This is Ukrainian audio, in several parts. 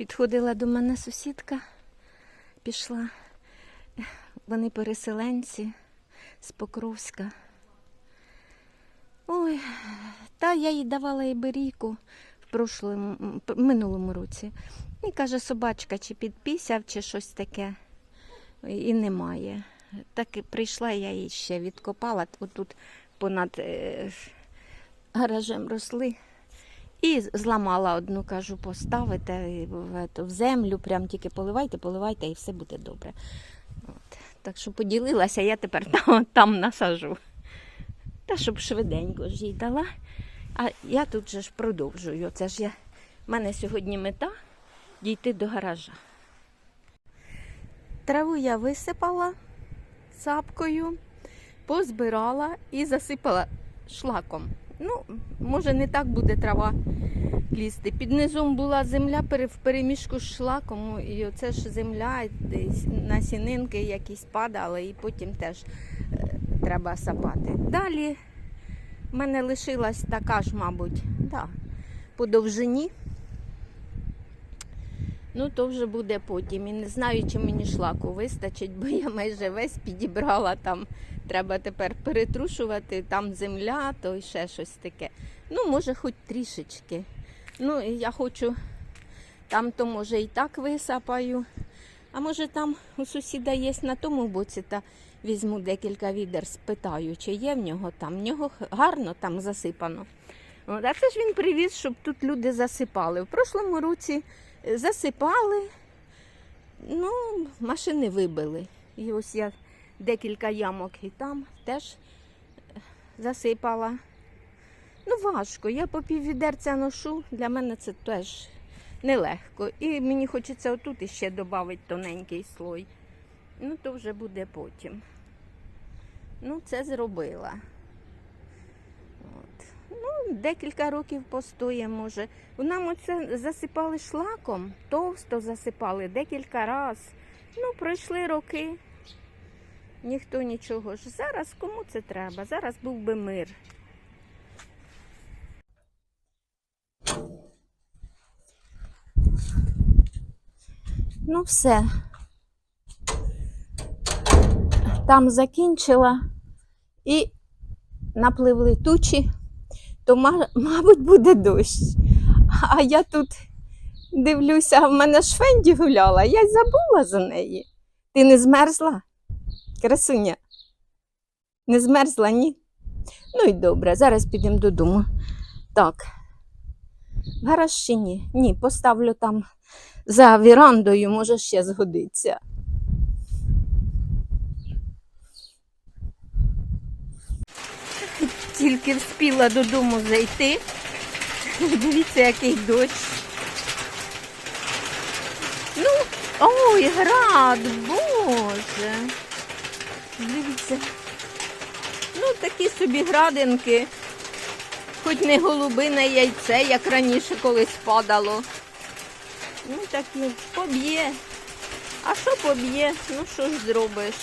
Підходила до мене сусідка, пішла. Вони переселенці з Покровська. Ой, та я їй давала іберійку в прошлому, минулому році. І каже, собачка чи підпісяв, чи щось таке. І немає. Так і прийшла, я її ще відкопала. Отут понад е, гаражем росли. І зламала одну, кажу, поставите в, землю, прям тільки поливайте, поливайте, і все буде добре. От. Так що поділилася, я тепер там, там насажу. Та щоб швиденько ж їй дала. А я тут же ж продовжую. Це ж я. в мене сьогодні мета дійти до гаража. Траву я висипала сапкою, позбирала і засипала шлаком. Ну, може, не так буде трава лізти. Під низом була земля в переміжку з шлаком, і оце ж земля, десь насінинки якісь падали, і потім теж е, треба сапати. Далі в мене лишилась така ж, мабуть, да, по довжині. Ну, то вже буде потім. І не знаю, чи мені шлаку вистачить, бо я майже весь підібрала там. Треба тепер перетрушувати, там земля, то і ще щось таке. Ну, може, хоч трішечки. Ну, я хочу, там то може і так висапаю. А може там у сусіда є на тому боці, та візьму декілька відер, спитаю, чи є в нього там. В нього гарно там засипано. А це ж він привіз, щоб тут люди засипали. В прошлому році е, засипали, ну, машини вибили. І ось я декілька ямок і там теж е, засипала. Ну, важко. Я по піввідерця ношу, для мене це теж нелегко. І мені хочеться отут іще додати тоненький слой. Ну, то вже буде потім. Ну, це зробила. Ну, декілька років постоє, може. Нам оце засипали шлаком, товсто засипали декілька разів. Ну, пройшли роки. Ніхто нічого ж. Зараз кому це треба? Зараз був би мир. Ну, все. Там закінчила і напливли тучі, то, мабуть, буде дощ. А я тут дивлюся, в мене ж Фенді гуляла, я й забула за неї. Ти не змерзла? Красуня? Не змерзла, ні? Ну і добре, зараз підемо додому. Так. Гараж ще ні. Ні, поставлю там за вірандою, може ще згодиться. Тільки вспіла додому зайти. Дивіться, який дощ. Ну, ой, град, боже. Дивіться. Ну, такі собі градинки. Хоч не голубине яйце, як раніше колись падало. Ну, такі поб'є. А що поб'є? Ну що ж зробиш?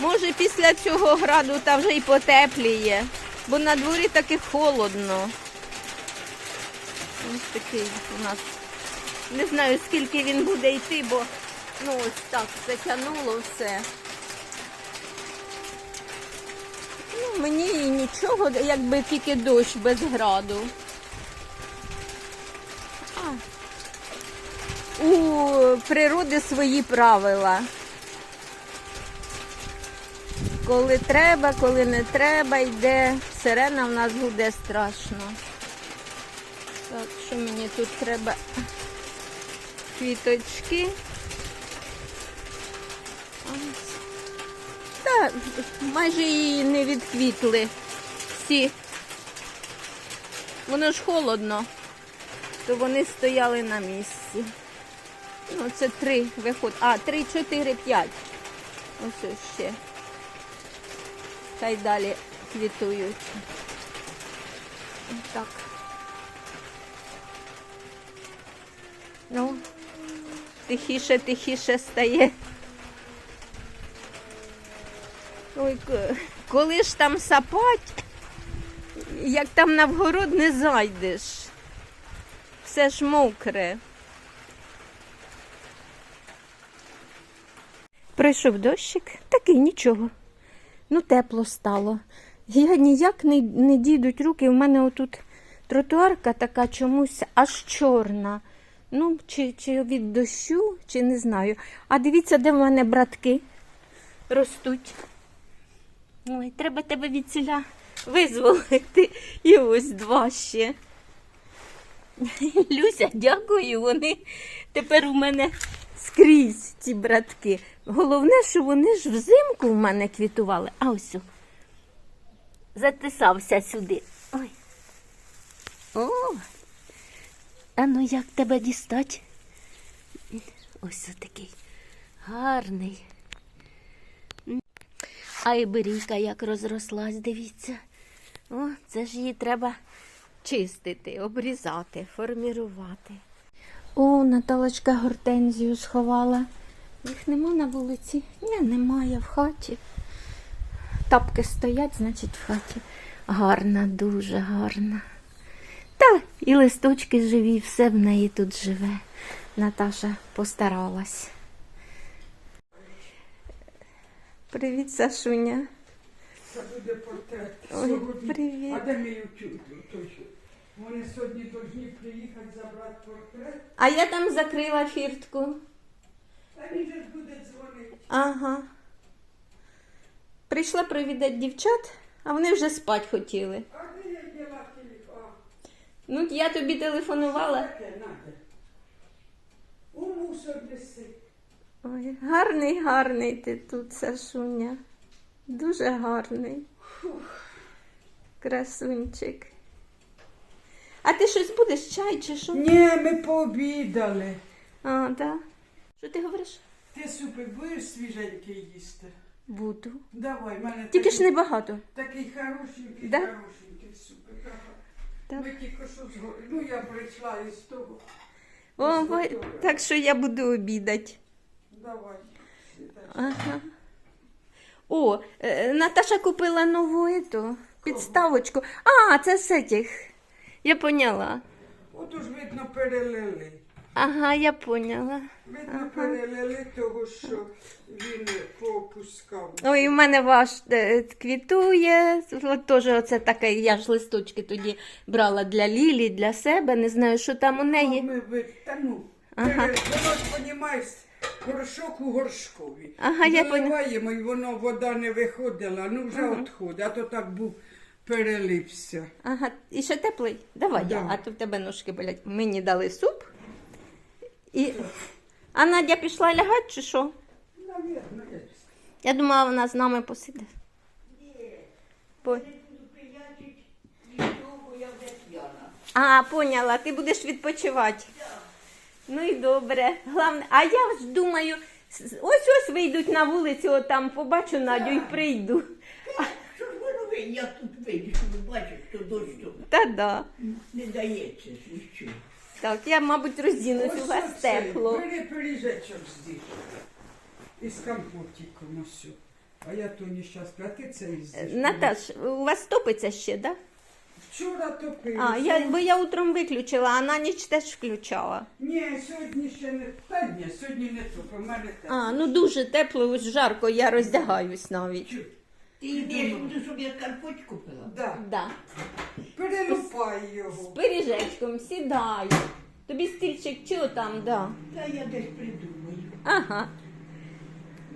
Може, після цього граду та вже й потепліє, бо на дворі таки холодно. Ось такий у нас. Не знаю, скільки він буде йти, бо ну ось так затягнуло все. Ну, мені і нічого, якби тільки дощ без граду. А. У природи свої правила. Коли треба, коли не треба, йде. Сирена в нас гуде страшно. Так, що мені тут треба? Квіточки. Ось. Та майже її не відквітли. Всі. Воно ж холодно, то вони стояли на місці. Ну, це три виход. А, три, чотири, п'ять. Ось ось ще. Хай далі квітують. Так. Ну, тихіше, тихіше стає. Ой, коли ж там сапать, як там на вгород не зайдеш. все ж мокре. Прийшов дощик, такий нічого. Ну, тепло стало. Я ніяк не, не дійдуть руки. У мене отут тротуарка така чомусь аж чорна. Ну, чи, чи від дощу, чи не знаю. А дивіться, де в мене братки ростуть. Ой, треба тебе від ціля визволити. І ось два ще. Люся, дякую. Вони тепер у мене скрізь ці братки. Головне, що вони ж взимку в мене квітували. А ось. Затисався сюди. Ой. О. А ну як тебе дістать? Ось такий гарний. А і берійка як розрослась, дивіться. О, це ж її треба чистити, обрізати, формірувати. О, Наталочка гортензію сховала. Їх нема на вулиці? Ні, немає в хаті. Тапки стоять, значить, в хаті. Гарна, дуже гарна. Та і листочки живі, все в неї тут живе. Наташа постаралась. Привіт, Сашуня. Це буде портрет. Ой, Сьогодні. привіт. А де той що? Вони сьогодні повинні приїхати забрати портрет. А я там закрила фіртку. Та він же ж буде дзвонити. Ага. Прийшла провідати дівчат, а вони вже спать хотіли. А де я діла телефон? Ну, я тобі телефонувала. Таке. У мусор неси. Ой, гарний, гарний ти тут, Сашуня. Дуже гарний. Красунчик. А ти щось будеш чай чи що? Ні, ми пообідали. А, так. Що ти говориш? Ти супи будеш свіженький їсти? Буду. Давай, мене Тільки ж такий, небагато. такий хорошенький, Да? хорошенький супик. Ага. Так. Ми тільки що зго... Ну, я прийшла із того. О, Ось ви- готове. так що я буду обідати. Давай. сідай. Ага. О, е, Наташа купила нову ету, підставочку. А, це з этих. Я поняла. От уж видно перелили. Ага, я поняла. Видно перелили того, що він попускав. Ой, у мене ваш е, квітує. От теж оце таке, я ж листочки тоді брала для Лілі, для себе. Не знаю, що там у неї. Ми ви... Та ну, Ага. ж, понімаєш, горшок у горшкові. Ага, я поня- Наливаємо, і воно вода не виходила, ну вже відходить, а то так був перелився. Ага, і ще теплий? Давай я, Да. а то в тебе ножки болять. Мені дали суп. І... А Надя пішла лягати чи що? Я думала, вона з нами посиде. По... А, поняла, ти будеш відпочивати. Ну і добре. Главне, а я ж думаю, ось ось вийдуть на вулицю, от там побачу Надю і прийду. Ж ви, я тут вийду, бачиш, що дощу Та да. не дається нічого. Так, я, мабуть, роздінусь, у вас тепло. Пиріжечок здесь. Із компотиком ось. А я то не щас, а ти це із. Наташ, у вас топиться ще, да? Вчора топили. А, я, бо я утром виключила, а на ніч теж включала. Ні, сьогодні ще не. Та ні, сьогодні не топи, в мене тепло. А, ну дуже тепло, ось жарко, я роздягаюсь навіть. Чуть. Ти йдеш, буду, щоб я купила. Да. Да. Перелупай його. З пиріжечком сідай. Тобі стільчик чого там, да. Та я десь придумаю. Ага.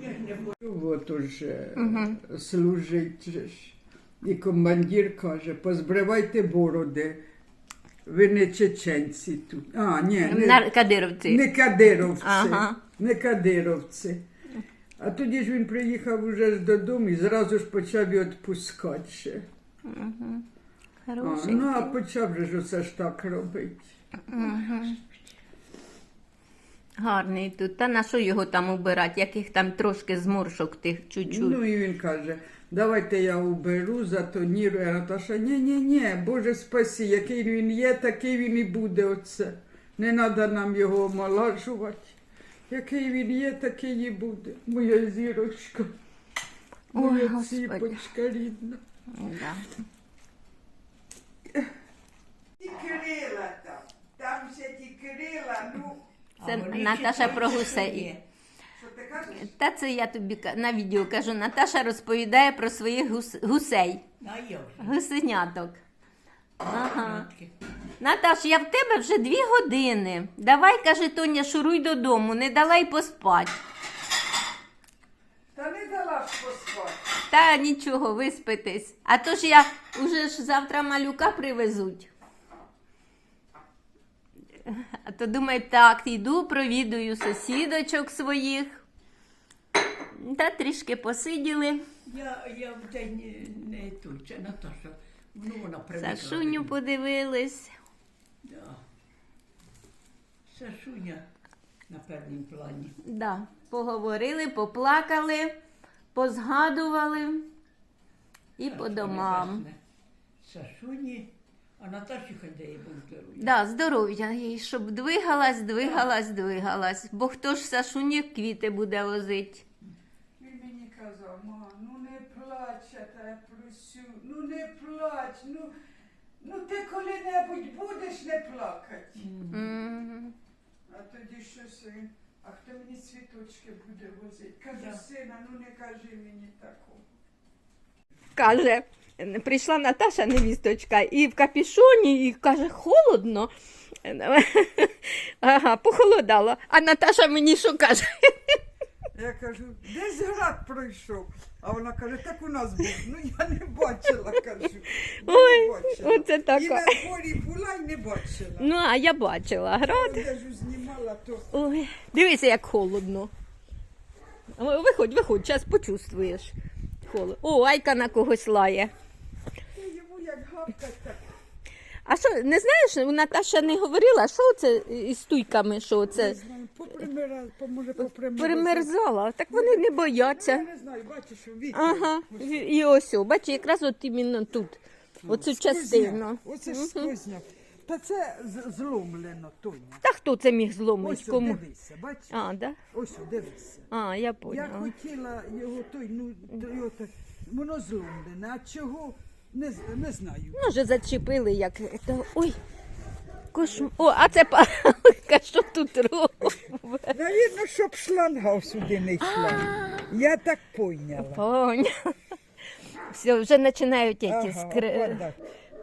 Я ж не можу. От уже служить же ж. І командир каже, позбривайте бороди. Ви не чеченці тут. А, ні, не, Кадировці. не кадировці. Ага. Не кадировці. А тоді ж він приїхав уже ж додому і зразу ж почав відпускати ще. А, Хороший. ну, а почав же ж оце ж так робити. Гарний тут. Та на що його там убирати? Яких там трошки зморшок тих чуть-чуть. Ну і він каже, давайте я уберу, затонірує. А Наташа, ні, ні, ні, Боже спасі, який він є, такий він і буде оце. Не треба нам його омолажувати. Який він є, такий і буде. Моя зірочка. Моя Господи. ціпочка рідна. Да. І Кирила там. Там все Кирила, ну, Це А Наташа про гусей. що ти кажеш? Та це я тобі ка- на відео кажу. Наташа розповідає про своїх гус- гусей, А гусеняток. Ага. Наташ, я в тебе вже дві години. Давай, каже Тоня, шуруй додому, не дала й поспати. Та не дала ж поспати. Та нічого, виспитись. А то ж я уже ж завтра малюка привезуть. А то думаю, так, йду, провідую сусідочок своїх. Та трішки посиділи. Я, я в день не, не тут, Наташа. Ну, вона привикла. Сашуню подивились. Да. Сашуня на першому плані. Да, поговорили, поплакали, позгадували і по домам. Сашуні, а Наташі хай дає Бог здоров'я. Да, здоров'я їй, щоб двигалась, двигалась, двигалась. Бо хто ж Сашуні квіти буде возить? Він мені казав, ма, ну не плач, тебе просю, ну не плач, ну, ну ти коли-небудь будеш не плакати. М. А тоді щось а хто мені цвіточки буде возити? Кажу, сина, ну не кажи мені такого. Каже, прийшла Наташа, невісточка, і в капішоні, і каже, холодно. Ага, похолодало. А Наташа мені що каже? Я кажу, десь град пройшов. А вона каже, так у нас був. Ну я не бачила, кажу. Я Ой, не бачила. оце така. І на дворі була і не бачила. Ну, а я бачила град. Я ж знімала, то Ой, дивися, як холодно. Виходь, виходь, зараз почувствуєш. Холод. О, Айка на когось лає. йому як гавкать, так. А що, не знаєш, Наташа не говорила, що це із туйками, що Не це знаю, попримира, поможе попримирати. перемерзала. Так вони не бояться. Я не знаю, бачиш, вітер. Ага, і ось, о, бачиш, якраз от іменно тут. Оцю частину. Оце ж сквозняк. Та це з- зломлено, Тоня. Та хто це міг зломити? Ось, о, Кому? дивися, бачиш? А, да? Ось, о, дивися. А, я Я поняла. хотіла його той, ну, то його так, воно зломлене, а чого, не, з- не знаю. Може, зачепили, як. то- Ой. Кошм... О, а це палка, що тут робить? Навірно, щоб шланга сюди не йшла. Я так пойняла. Поняла. Все, вже починають Ага, скри... отак.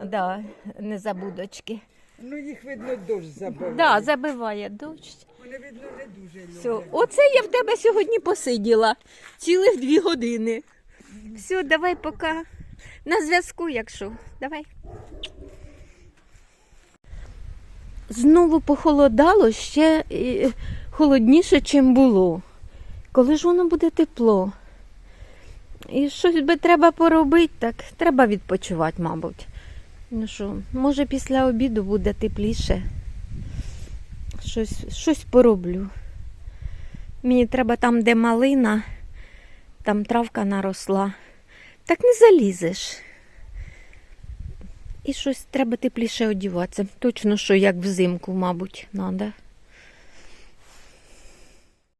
да, незабудочки. Ну їх видно дощ забиває. Да, забиває дощ. Вони видно не дуже Все, люблять. оце я в тебе сьогодні посиділа. Цілих дві години. Все, давай поки. На зв'язку, якщо. Давай. Знову похолодало ще е, холодніше, чим було. Коли ж воно буде тепло? І щось би треба поробити, так треба відпочивати, мабуть. Ну що, може після обіду буде тепліше. Щось, щось пороблю. Мені треба там, де малина, там травка наросла. Так не залізеш. І щось треба тепліше одіватися. Точно, що як взимку, мабуть, треба.